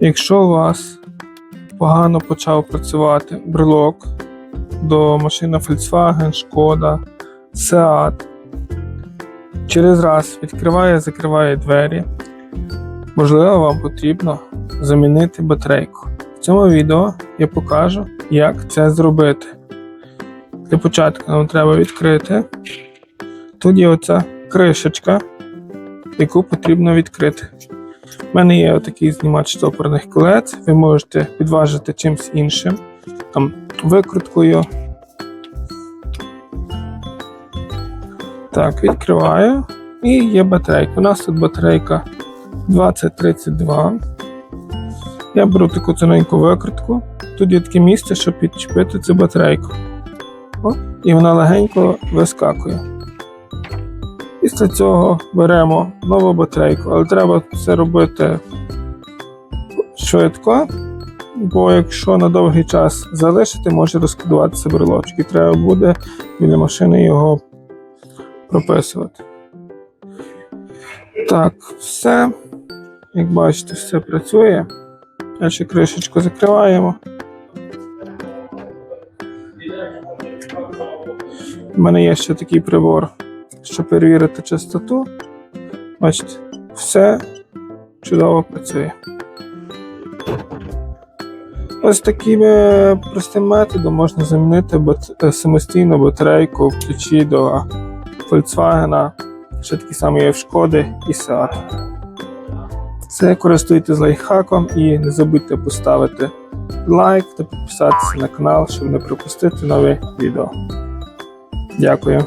Якщо у вас погано почав працювати брелок до машини Volkswagen, Шкода, Seat, через раз відкриває, закриває двері, можливо, вам потрібно замінити батарейку. В цьому відео я покажу, як це зробити. Для початку нам треба відкрити. Тут є оця кришечка, яку потрібно відкрити. У мене є отакий знімач стопорних колець. Ви можете підважити чимось іншим, там викруткою. Так, відкриваю. І є батарейка. У нас тут батарейка 2032. Я беру таку тоненьку викрутку. Тут є таке місце, щоб підчепити цю батарейку. О, і вона легенько вискакує. Після цього беремо нову батарейку, але треба це робити швидко, бо якщо на довгий час залишити, може розкидуватися брелочок і треба буде біля машини його прописувати. Так, все. Як бачите, все працює. Далі кришечку закриваємо. У мене є ще такий прибор, щоб перевірити частоту. Бачите, все чудово працює. Ось таким е, простим методом можна замінити е, самостійно батарейку в ключі до Volkswagen, ще такий самий є в Шкоди і Seat. Це користуйтесь лайфхаком і не забудьте поставити лайк та підписатися на канал, щоб не пропустити нові відео. Дякую.